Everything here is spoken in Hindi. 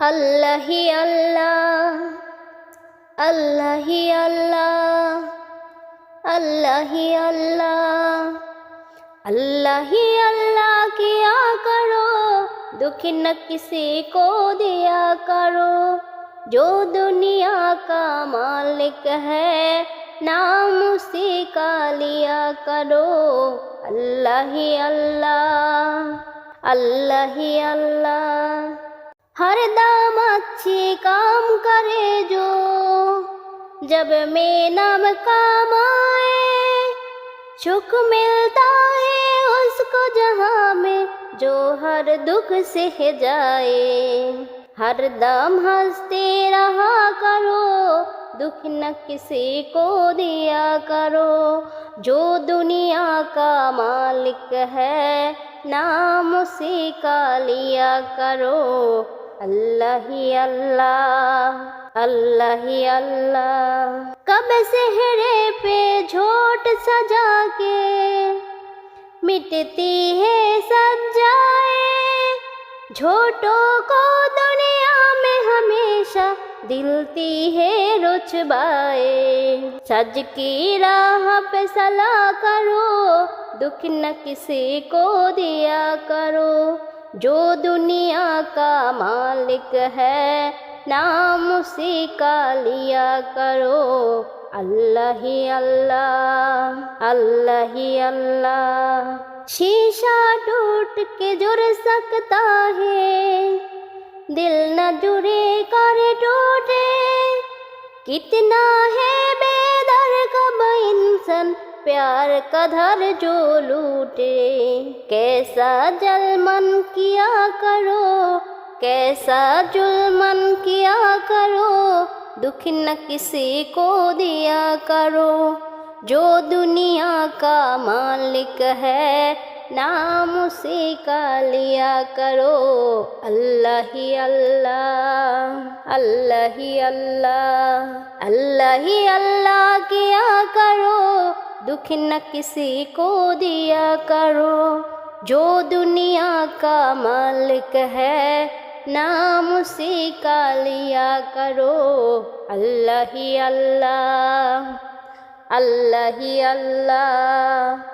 আল্লাহি আল্লাহ আল্লাহি আল্লাহ अल्लाही अल्लाह अल्लाही अल्लाह किया करो दुख न किसी को दिया करो जो दुनिया का मालिक है नाम उसी का लिया करो अल्लाह ही अल्लाह अल्लाह ही अल्लाह हर दाम अच्छी काम करे जो। जब में नाम काम आए, सुख मिलता है उसको जहाँ में, जो हर दुख सह जाए। हर दम हँसते रहा करो, दुख न किसी को दिया करो। जो दुनिया का मालिक है, नाम उसी का लिया करो। अल्लाह ही अल्लाह अल्लाह ही अल्लाह। कब सेहरे पे झोट सजा के मिटती है सजाए झोटों को दुनिया में हमेशा दिलती है रुचबाए। सज की राह पे सलाह करो, दुख न किसी को दिया करो। जो दुनिया का मालिक है नाम उसी का लिया करो अल्लाह ही अल्लाह अल्लाह ही अल्लाह शीशा टूट के जुड़ सकता है दिल न जुड़े कर टूटे कितना है बेदर कब इंसान प्यार का धर जो लूटे। कैसा जलमन किया करो, कैसा जुलमन किया करो, दुख न किसी को दिया करो। जो दुनिया का मालिक है, नाम उसी का लिया करो। अल्लाह ही अल्लाह अल्लाह ही अल्लाह अल्लाह ही अल्लाह दुख न किसी को दिया करो जो दुनिया का मालिक है नाम उसी का लिया करो अल्लाह ही अल्लाह अल्लाह ही अल्लाह